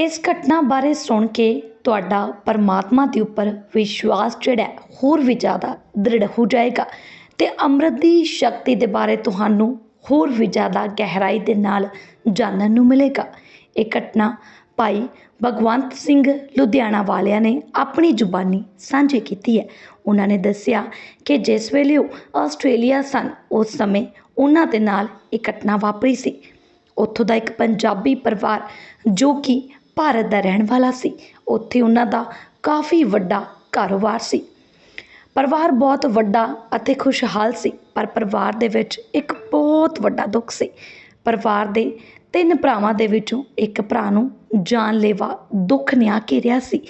ਇਸ ਘਟਨਾ ਬਾਰੇ ਸੁਣ ਕੇ ਤੁਹਾਡਾ ਪਰਮਾਤਮਾ ਦੇ ਉੱਪਰ ਵਿਸ਼ਵਾਸ ਜਿਹੜਾ ਹੋਰ ਵੀ ਜ਼ਿਆਦਾ ਦ੍ਰਿੜ ਹੋ ਜਾਏਗਾ ਅਤੇ ਅੰਮ੍ਰਿਤ ਦੀ ਸ਼ਕਤੀ ਦੇ ਬਾਰੇ ਤੁਹਾਨੂੰ ਹੋਰ ਵੀ ਜ਼ਿਆਦਾ ਗਹਿਰਾਈ ਦੇ ਨਾਲ ਜਾਣਨ ਨੂੰ ਮਿਲੇਗਾ। ਇਹ ਘਟਨਾ ਭਾਈ ਭਗਵੰਤ ਸਿੰਘ ਲੁਧਿਆਣਾ ਵਾਲਿਆਂ ਨੇ ਆਪਣੀ ਜ਼ੁਬਾਨੀ ਸਾਂਝੀ ਕੀਤੀ ਹੈ। ਉਹਨਾਂ ਨੇ ਦੱਸਿਆ ਕਿ ਜਿਸ ਵੇਲੇ ਉਹ ਆਸਟ੍ਰੇਲੀਆ ਸਨ, ਉਸ ਸਮੇਂ ਉਹਨਾਂ ਦੇ ਨਾਲ ਇਹ ਘਟਨਾ ਵਾਪਰੀ ਸੀ। ਉੱਥੋਂ ਦਾ ਇੱਕ ਪੰਜਾਬੀ ਪਰਿਵਾਰ ਜੋ ਕਿ ਭਾਰਤ ਦਾ ਰਹਿਣ ਵਾਲਾ ਸੀ। ਉੱਥੇ ਉਹਨਾਂ ਦਾ ਕਾਫੀ ਵੱਡਾ ਕਾਰੋਬਾਰ ਸੀ। ਪਰਿਵਾਰ ਬਹੁਤ ਵੱਡਾ ਅਤੇ ਖੁਸ਼ਹਾਲ ਸੀ, ਪਰ ਪਰਿਵਾਰ ਦੇ ਵਿੱਚ ਇੱਕ ਬਹੁਤ ਵੱਡਾ ਦੁੱਖ ਸੀ। ਪਰਿਵਾਰ ਦੇ ਤਿੰਨ ਭਰਾਵਾਂ ਦੇ ਵਿੱਚੋਂ ਇੱਕ ਭਰਾ ਨੂੰ ਜਾਨਲੇਵਾ ਦੁੱਖ ਨੇ ਆ ਘੇਰਿਆ ਸੀ।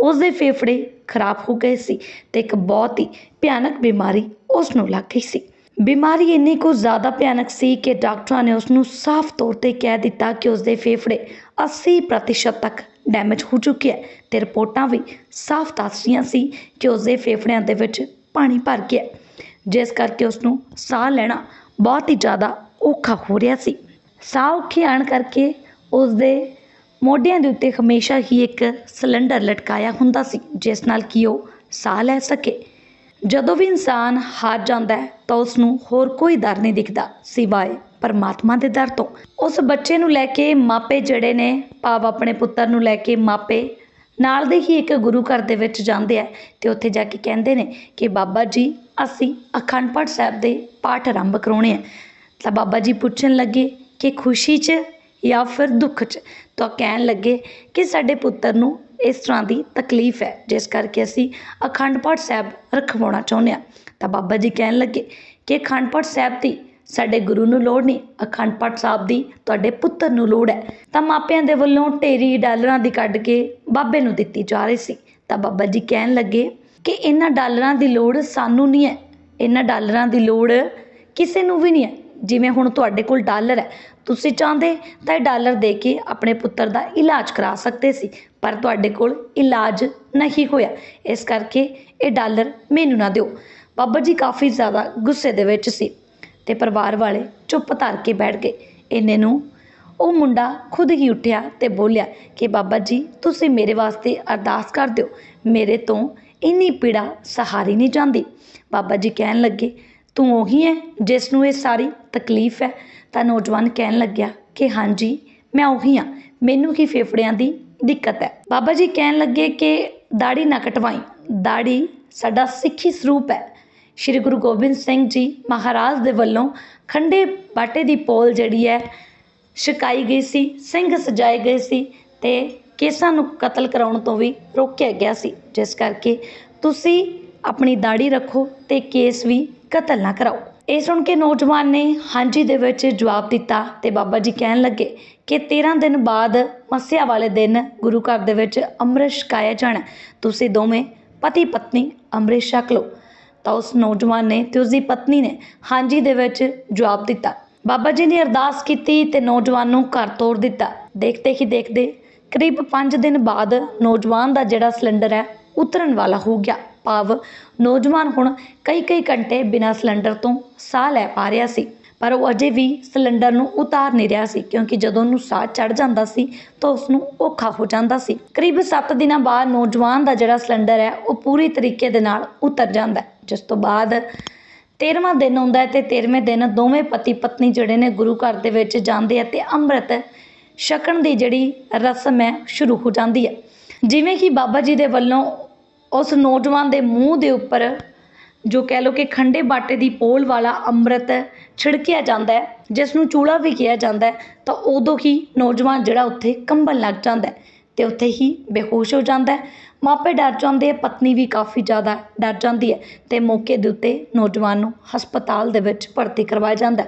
ਉਸਦੇ ਫੇਫੜੇ ਖਰਾਬ ਹੋ ਗਏ ਸੀ ਅਤੇ ਇੱਕ ਬਹੁਤ ਹੀ ਭਿਆਨਕ ਬਿਮਾਰੀ ਉਸ ਨੂੰ ਲੱਗ ਗਈ ਸੀ। ਬਿਮਾਰੀ ਇੰਨੀ ਕੁ ਜ਼ਿਆਦਾ ਭਿਆਨਕ ਸੀ ਕਿ ਡਾਕਟਰਾਂ ਨੇ ਉਸ ਨੂੰ ਸਾਫ਼ ਤੌਰ ਤੇ ਕਹਿ ਦਿੱਤਾ ਕਿ ਉਸ ਦੇ ਫੇਫੜੇ 80% ਤੱਕ ਡੈਮੇਜ ਹੋ ਚੁੱਕੇ ਹੈ ਤੇ ਰਿਪੋਰਟਾਂ ਵੀ ਸਾਫ਼ ਦੱਸ ਰਹੀਆਂ ਸੀ ਕਿ ਉਸ ਦੇ ਫੇਫੜਿਆਂ ਦੇ ਵਿੱਚ ਪਾਣੀ ਭਰ ਗਿਆ। ਜਿਸ ਕਰਕੇ ਉਸ ਨੂੰ ਸਾਹ ਲੈਣਾ ਬਹੁਤ ਹੀ ਜ਼ਿਆਦਾ ਔਖਾ ਹੋ ਰਿਹਾ ਸੀ। ਸਾਹ ਔਖੇ ਆਉਣ ਕਰਕੇ ਉਸ ਦੇ ਮੋਢਿਆਂ ਦੇ ਉੱਤੇ ਹਮੇਸ਼ਾ ਹੀ ਇੱਕ ਸਿਲੰਡਰ ਲਟਕਾਇਆ ਹੁੰਦਾ ਸੀ, ਜਿਸ ਨਾਲ ਕਿ ਉਹ ਸਾਹ ਲੈ ਸਕੇ। ਜਦੋਂ ਵੀ ਇਨਸਾਨ ਹਾਰ ਜਾਂਦਾ ਹੈ, ਤਾਂ ਉਸਨੂੰ ਹੋਰ ਕੋਈ ਦਰ ਨਹੀਂ ਦਿਖਦਾ ਸਿਵਾਏ ਪਰਮਾਤਮਾ ਦੇ ਦਰ ਤੋਂ। ਉਸ ਬੱਚੇ ਨੂੰ ਲੈ ਕੇ ਮਾਪੇ ਜਿਹੜੇ ਨੇ, ਭਾਵ ਆਪਣੇ ਪੁੱਤਰ ਨੂੰ ਲੈ ਕੇ ਮਾਪੇ, ਨਾਲ ਦੇ ਹੀ ਇੱਕ ਗੁਰੂ ਘਰ ਦੇ ਵਿੱਚ ਜਾਂਦੇ ਹੈ ਅਤੇ ਉੱਥੇ ਜਾ ਕੇ ਕਹਿੰਦੇ ਨੇ ਕਿ ਬਾਬਾ ਜੀ, ਅਸੀਂ ਅਖੰਡ ਪਾਠ ਸਾਹਿਬ ਦੇ ਪਾਠ ਆਰੰਭ ਕਰਾਉਣੇ ਹੈ ਤਾਂ ਬਾਬਾ ਜੀ ਪੁੱਛਣ ਲੱਗੇ ਕਿ ਖੁਸ਼ੀ 'ਚ ਜਾਂ ਫਿਰ ਦੁੱਖ 'ਚ? ਤਾਂ ਕਹਿਣ ਲੱਗੇ ਕਿ ਸਾਡੇ ਪੁੱਤਰ ਨੂੰ ਇਸ ਤਰ੍ਹਾਂ ਦੀ ਤਕਲੀਫ ਹੈ, ਜਿਸ ਕਰਕੇ ਅਸੀਂ ਅਖੰਡ ਪਾਠ ਸਾਹਿਬ ਰਖਵਾਉਣਾ ਚਾਹੁੰਦੇ ਹਾਂ। ਤਾਂ ਬਾਬਾ ਜੀ ਕਹਿਣ ਲੱਗੇ ਕਿ ਅਖੰਡ ਪਾਠ ਸਾਹਿਬ ਦੀ ਸਾਡੇ ਗੁਰੂ ਨੂੰ ਲੋੜ ਨਹੀਂ, ਅਖੰਡ ਪਾਠ ਸਾਹਿਬ ਦੀ ਤੁਹਾਡੇ ਪੁੱਤਰ ਨੂੰ ਲੋੜ ਹੈ। ਤਾਂ ਮਾਪਿਆਂ ਦੇ ਵੱਲੋਂ ਢੇਰੀ ਡਾਲਰਾਂ ਦੀ ਕੱਢ ਕੇ ਬਾਬੇ ਨੂੰ ਦਿੱਤੀ ਜਾ ਰਹੀ ਸੀ। ਤਾਂ ਬਾਬਾ ਜੀ ਕਹਿਣ ਲੱਗੇ ਕਿ ਇਹਨਾਂ ਡਾਲਰਾਂ ਦੀ ਲੋੜ ਸਾਨੂੰ ਨਹੀਂ ਹੈ। ਇਹਨਾਂ ਡਾਲਰਾਂ ਦੀ ਲੋੜ ਕਿਸੇ ਨੂੰ ਵੀ ਨਹੀਂ ਹੈ। ਜਿਵੇਂ ਹੁਣ ਤੁਹਾਡੇ ਕੋਲ ਡਾਲਰ ਹੈ, ਤੁਸੀਂ ਚਾਹੁੰਦੇ ਤਾਂ ਇਹ ਡਾਲਰ ਦੇ ਕੇ ਆਪਣੇ ਪੁੱਤਰ ਦਾ ਇਲਾਜ ਕਰਾ ਸਕਦੇ ਸੀ, ਪਰ ਤੁਹਾਡੇ ਕੋਲ ਇਲਾਜ ਨਹੀਂ ਹੋਇਆ। ਇਸ ਕਰਕੇ ਇਹ ਡਾਲਰ ਮੈਨੂੰ ਨਾ ਦਿਓ। ਬਾਬਾ ਜੀ ਕਾਫੀ ਜ਼ਿਆਦਾ ਗੁੱਸੇ ਦੇ ਵਿੱਚ ਸੀ ਤੇ ਪਰਿਵਾਰ ਵਾਲੇ ਚੁੱਪ ਧਰ ਕੇ ਬੈਠ ਗਏ। ਇੰਨੇ ਨੂੰ ਉਹ ਮੁੰਡਾ ਖੁਦ ਹੀ ਉੱਠਿਆ ਤੇ ਬੋਲਿਆ ਕਿ ਬਾਬਾ ਜੀ, ਤੁਸੀਂ ਮੇਰੇ ਵਾਸਤੇ ਅਰਦਾਸ ਕਰ ਦਿਓ। ਮੇਰੇ ਤੋਂ ਇੰਨੀ ਪੀੜਾ ਸਹਾਰੀ ਨਹੀਂ ਜਾਂਦੀ। ਬਾਬਾ ਜੀ ਕਹਿਣ ਲੱਗੇ ਤੂੰ ਉਹੀ ਹੈ ਜਿਸ ਨੂੰ ਇਹ ਸਾਰੀ ਤਕਲੀਫ ਹੈ। ਤਾਂ ਨੌਜਵਾਨ ਕਹਿਣ ਲੱਗਿਆ ਕਿ ਹਾਂਜੀ, ਮੈਂ ਉਹੀ ਹਾਂ। ਮੈਨੂੰ ਕੀ ਫੇਫੜਿਆਂ ਦੀ ਦਿੱਕਤ ਹੈ? ਬਾਬਾ ਜੀ ਕਹਿਣ ਲੱਗੇ ਕਿ ਦਾੜੀ ਨਾ ਕਟਵਾਈ। ਦਾੜੀ ਸਾਡਾ ਸਿੱਖੀ ਸਰੂਪ ਹੈ। ਸ਼੍ਰੀ ਗੁਰੂ ਗੋਬਿੰਦ ਸਿੰਘ ਜੀ ਮਹਾਰਾਜ ਦੇ ਵੱਲੋਂ ਖੰਡੇ ਬਾਟੇ ਦੀ ਪੋਲ ਜਿਹੜੀ ਹੈ, ਛਕਾਈ ਗਈ ਸੀ, ਸਿੰਘ ਸਜਾਏ ਗਏ ਸੀ ਤੇ ਕੇਸਾਂ ਨੂੰ ਕਤਲ ਕਰਾਉਣ ਤੋਂ ਵੀ ਰੋਕਿਆ ਗਿਆ ਸੀ। ਜਿਸ ਕਰਕੇ ਤੁਸੀਂ ਆਪਣੀ ਦਾੜੀ ਰੱਖੋ ਤੇ ਕੇਸ ਵੀ ਕਤਲ ਨਾ ਕਰਾਓ। ਇਹ ਸੁਣ ਕੇ ਨੌਜਵਾਨ ਨੇ ਹਾਂਜੀ ਦੇ ਵਿੱਚ ਜਵਾਬ ਦਿੱਤਾ ਤੇ ਬਾਬਾ ਜੀ ਕਹਿਣ ਲੱਗੇ ਕਿ 13 ਦਿਨ ਬਾਅਦ ਮੱਸਿਆ ਵਾਲੇ ਦਿਨ ਗੁਰੂ ਘਰ ਦੇ ਵਿੱਚ ਅੰਮ੍ਰਿਤ ਛਕਾਇਆ ਜਾਣਾ। ਤੁਸੀਂ ਦੋਵੇਂ ਪਤੀ ਪਤਨੀ ਅੰਮ੍ਰਿਤ ਛਕ ਲਓ। ਤਾਂ ਉਸ ਨੌਜਵਾਨ ਨੇ ਤੇ ਉਸ ਦੀ ਪਤਨੀ ਨੇ ਹਾਂਜੀ ਦੇ ਵਿੱਚ ਜਵਾਬ ਦਿੱਤਾ। ਬਾਬਾ ਜੀ ਨੇ ਅਰਦਾਸ ਕੀਤੀ ਤੇ ਨੌਜਵਾਨ ਨੂੰ ਘਰ ਤੋਰ ਦਿੱਤਾ। ਦੇਖਦੇ ਹੀ ਦੇਖਦੇ ਕਰੀਬ 5 ਦਿਨ ਬਾਅਦ ਨੌਜਵਾਨ ਦਾ ਜਿਹੜਾ ਸਿਲੰਡਰ ਹੈ, ਉਤਰਨ ਵਾਲਾ ਹੋ ਗਿਆ। ਭਾਵ ਨੌਜਵਾਨ ਹੁਣ ਕਈ ਕਈ ਘੰਟੇ ਬਿਨਾਂ ਸਿਲੰਡਰ ਤੋਂ ਸਾਹ ਲੈ ਪਾ ਰਿਹਾ ਸੀ, ਪਰ ਉਹ ਅਜੇ ਵੀ ਸਿਲੰਡਰ ਨੂੰ ਉਤਾਰ ਨਹੀਂ ਰਿਹਾ ਸੀ, ਕਿਉਂਕਿ ਜਦੋਂ ਉਹਨੂੰ ਸਾਹ ਚੜ ਜਾਂਦਾ ਸੀ ਤਾਂ ਉਸਨੂੰ ਔਖਾ ਹੋ ਜਾਂਦਾ ਸੀ। ਕਰੀਬ 7 ਦਿਨਾਂ ਬਾਅਦ ਨੌਜਵਾਨ ਦਾ ਜਿਹੜਾ ਸਿਲੰਡਰ ਹੈ, ਉਹ ਪੂਰੀ ਤਰੀਕੇ ਦੇ ਨਾਲ ਉਤਰ ਜਾਂਦਾ ਜਿਸ ਤੋਂ ਬਾਅਦ 13ਵਾਂ ਦਿਨ ਆਉਂਦਾ ਹੈ ਤੇ 13ਵੇਂ ਦਿਨ ਦੋਵੇਂ ਪਤੀ ਪਤਨੀ ਜਿਹੜੇ ਨੇ ਗੁਰੂ ਘਰ ਦੇ ਵਿੱਚ ਜਾਂਦੇ ਆ ਤੇ ਅੰਮ੍ਰਿਤ ਛਕਣ ਦੀ ਜਿਹੜੀ ਰਸਮ ਹੈ, ਸ਼ੁਰੂ ਹੋ ਜਾਂਦੀ ਹੈ। ਜਿਵੇਂ ਕਿ ਬਾਬਾ ਜੀ ਦੇ ਵੱਲੋਂ ਉਸ ਨੌਜਵਾਨ ਦੇ ਮੂੰਹ ਦੇ ਉੱਪਰ, ਜੋ ਕਹਿ ਲਓ ਕਿ ਖੰਡੇ ਬਾਟੇ ਦੀ ਪੋਲ ਵਾਲਾ ਅੰਮ੍ਰਿਤ ਛਿੜਕਿਆ ਜਾਂਦਾ ਜਿਸ ਨੂੰ ਚੂੜਾ ਵੀ ਕਿਹਾ ਜਾਂਦਾ ਤਾਂ ਉਦੋਂ ਹੀ ਨੌਜਵਾਨ ਜਿਹੜਾ ਉੱਥੇ ਕੰਬਣ ਲੱਗ ਜਾਂਦਾ ਅਤੇ ਉੱਥੇ ਹੀ ਬੇਹੋਸ਼ ਹੋ ਜਾਂਦਾ ਮਾਪੇ ਡਰ ਜਾਂਦੇ ਆ, ਪਤਨੀ ਵੀ ਕਾਫੀ ਜ਼ਿਆਦਾ ਡਰ ਜਾਂਦੀ ਹੈ ਅਤੇ ਮੌਕੇ ਦੇ ਉੱਤੇ ਨੌਜਵਾਨ ਨੂੰ ਹਸਪਤਾਲ ਦੇ ਵਿੱਚ ਭਰਤੀ ਕਰਵਾਇਆ ਜਾਂਦਾ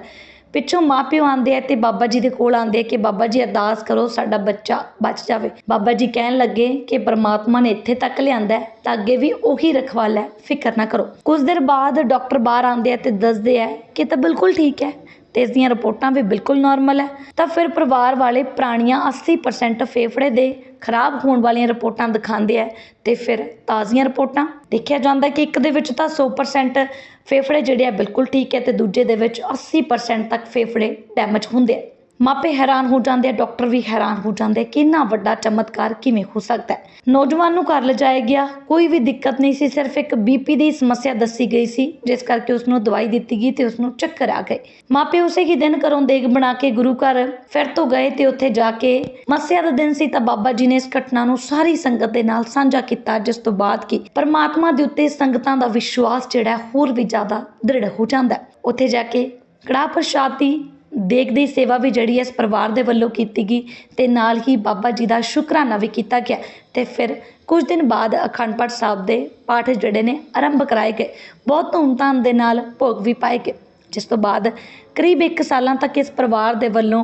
ਪਿੱਛੋਂ ਮਾਪਿਓ ਆਉਂਦੇ ਆ ਅਤੇ ਬਾਬਾ ਜੀ ਦੇ ਕੋਲ ਆਉਂਦੇ ਆ ਕਿ ਬਾਬਾ ਜੀ ਅਰਦਾਸ ਕਰੋ ਸਾਡਾ ਬੱਚਾ ਬਚ ਜਾਵੇ। ਬਾਬਾ ਜੀ ਕਹਿਣ ਲੱਗੇ ਕਿ ਪਰਮਾਤਮਾ ਨੇ ਇੱਥੇ ਤੱਕ ਲਿਆਂਦਾ ਹੈ ਤਾਂ ਅੱਗੇ ਵੀ ਉਹੀ ਰਖਵਾਲਾ ਹੈ। ਫਿਕਰ ਨਾ ਕਰੋ। ਕੁਝ ਦੇਰ ਬਾਅਦ ਡਾਕਟਰ ਬਾਹਰ ਆਉਂਦੇ ਆ ਅਤੇ ਦੱਸਦੇ ਆ ਕਿ ਤਾਂ ਬਿਲਕੁਲ ਠੀਕ ਹੈ। ਅਤੇ ਇਸ ਦੀਆਂ ਰਿਪੋਰਟਾਂ ਵੀ ਬਿਲਕੁਲ ਨੋਰਮਲ ਹੈ, ਤਾਂ ਫਿਰ ਪਰਿਵਾਰ ਵਾਲੇ ਪੁਰਾਣੀਆਂ 80% ਫੇਫੜੇ ਦੇ ਖਰਾਬ ਹੋਣ ਵਾਲੀਆਂ ਰਿਪੋਰਟਾਂ ਦਿਖਾਉਂਦੇ ਹੈ ਅਤੇ ਫਿਰ ਤਾਜ਼ੀਆਂ ਰਿਪੋਰਟਾਂ। ਦੇਖਿਆ ਜਾਂਦਾ ਕਿ ਇੱਕ ਦੇ ਵਿੱਚ ਤਾਂ 100% ਫੇਫੜੇ ਜਿਹੜੇ ਆ ਬਿਲਕੁਲ ਠੀਕ ਹੈ ਅਤੇ ਦੂਜੇ ਦੇ ਵਿੱਚ 80% ਤੱਕ ਫੇਫੜੇ ਡੈਮੇਜ ਹੁੰਦੇ ਹੈ ਮਾਪੇ ਹੈਰਾਨ ਹੋ ਜਾਂਦੇ ਆ, ਡਾਕਟਰ ਵੀ ਹੈਰਾਨ ਹੋ ਜਾਂਦੇ ਕਿ ਇੰਨਾ ਵੱਡਾ ਚਮਤਕਾਰ ਕਿਵੇਂ ਹੋ ਸਕਦਾ ਹੈ? ਨੌਜਵਾਨ ਨੂੰ ਘਰ ਲਿਜਾਇਆ ਗਿਆ। ਕੋਈ ਵੀ ਦਿੱਕਤ ਨਹੀਂ ਸੀ, ਸਿਰਫ ਇੱਕ ਬੀਪੀ ਦੀ ਸਮੱਸਿਆ ਦੱਸੀ ਗਈ ਸੀ, ਜਿਸ ਕਰਕੇ ਉਸ ਨੂੰ ਦਵਾਈ ਦਿੱਤੀ ਗਈ ਤੇ ਉਸ ਨੂੰ ਚੱਕਰ ਆ ਗਏ। ਮਾਪੇ ਉਸੇ ਹੀ ਦਿਨ ਘਰੋਂ ਦੇਗ ਬਣਾ ਕੇ ਗੁਰੂ ਘਰ ਫਿਰ ਤੋਂ ਗਏ ਤੇ ਉੱਥੇ ਜਾ ਕੇ ਮੱਸਿਆ ਦਾ ਦਿਨ ਸੀ ਤਾਂ ਬਾਬਾ ਜੀ ਨੇ ਇਸ ਘਟਨਾ ਨੂੰ ਸਾਰੀ ਸੰਗਤ ਦੇ ਨਾਲ ਸਾਂਝਾ ਕੀਤਾ, ਜਿਸ ਤੋਂ ਬਾਅਦ ਕਿ ਪਰਮਾਤਮਾ ਦੇ ਉੱਤੇ ਸੰਗਤਾਂ ਦਾ ਵਿਸ਼ਵਾਸ ਜਿਹੜਾ ਹੋਰ ਵੀ ਜ਼ਿਆਦਾ ਦ੍ਰਿੜ ਹੋ ਜਾਂਦਾ ਹੈ। ਉੱਥੇ ਜਾ ਕੇ ਕੜਾਹ ਪ੍ਰਸ਼ਾਦ ਦੀ ਦੇਗ ਦੀ ਸੇਵਾ ਵੀ ਜਿਹੜੀ ਹੈ ਇਸ ਪਰਿਵਾਰ ਦੇ ਵੱਲੋਂ ਕੀਤੀ ਗਈ ਅਤੇ ਨਾਲ ਹੀ ਬਾਬਾ ਜੀ ਦਾ ਸ਼ੁਕਰਾਨਾ ਵੀ ਕੀਤਾ ਗਿਆ ਅਤੇ ਫਿਰ ਕੁਝ ਦਿਨ ਬਾਅਦ ਅਖੰਡ ਪਾਠ ਸਾਹਿਬ ਦੇ ਪਾਠ ਜਿਹੜੇ ਨੇ ਆਰੰਭ ਕਰਵਾਏ ਗਏ। ਬਹੁਤ ਧੂਮਧਾਮ ਦੇ ਨਾਲ ਭੋਗ ਵੀ ਪਾਏ ਗਏ। ਜਿਸ ਤੋਂ ਬਾਅਦ ਕਰੀਬ ਇੱਕ ਸਾਲਾਂ ਤੱਕ ਇਸ ਪਰਿਵਾਰ ਦੇ ਵੱਲੋਂ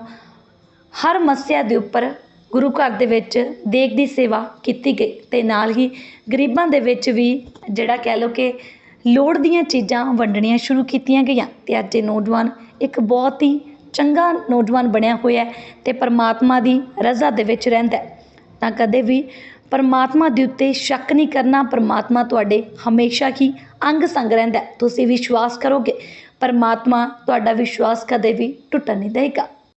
ਹਰ ਮੱਸਿਆ ਦੇ ਉੱਪਰ ਗੁਰੂ ਘਰ ਦੇ ਵਿੱਚ ਦੇਗ ਦੀ ਸੇਵਾ ਕੀਤੀ ਗਈ ਅਤੇ ਨਾਲ ਹੀ ਗਰੀਬਾਂ ਦੇ ਵਿੱਚ ਵੀ ਜਿਹੜਾ ਕਹਿ ਲਓ ਕਿ ਲੋੜ ਦੀਆਂ ਚੀਜ਼ਾਂ ਵੰਡਣੀਆਂ ਸ਼ੁਰੂ ਕੀਤੀਆਂ ਗਈਆਂ ਅਤੇ ਅੱਜ ਇਹ ਨੌਜਵਾਨ ਇੱਕ ਬਹੁਤ ਹੀ ਚੰਗਾ ਨੌਜਵਾਨ ਬਣਿਆ ਹੋਇਆ ਅਤੇ ਪਰਮਾਤਮਾ ਦੀ ਰਜ਼ਾ ਦੇ ਵਿੱਚ ਰਹਿੰਦਾ ਤਾਂ ਕਦੇ ਵੀ ਪਰਮਾਤਮਾ ਦੇ ਉੱਤੇ ਸ਼ੱਕ ਨਹੀਂ ਕਰਨਾ, ਪਰਮਾਤਮਾ ਤੁਹਾਡੇ ਹਮੇਸ਼ਾ ਹੀ ਅੰਗ ਸੰਗ ਰਹਿੰਦਾ ਤੁਸੀਂ ਵਿਸ਼ਵਾਸ ਕਰੋਗੇ, ਪਰਮਾਤਮਾ ਤੁਹਾਡਾ ਵਿਸ਼ਵਾਸ ਕਦੇ ਵੀ ਟੁੱਟਣ ਨਹੀਂ ਦੇਗਾ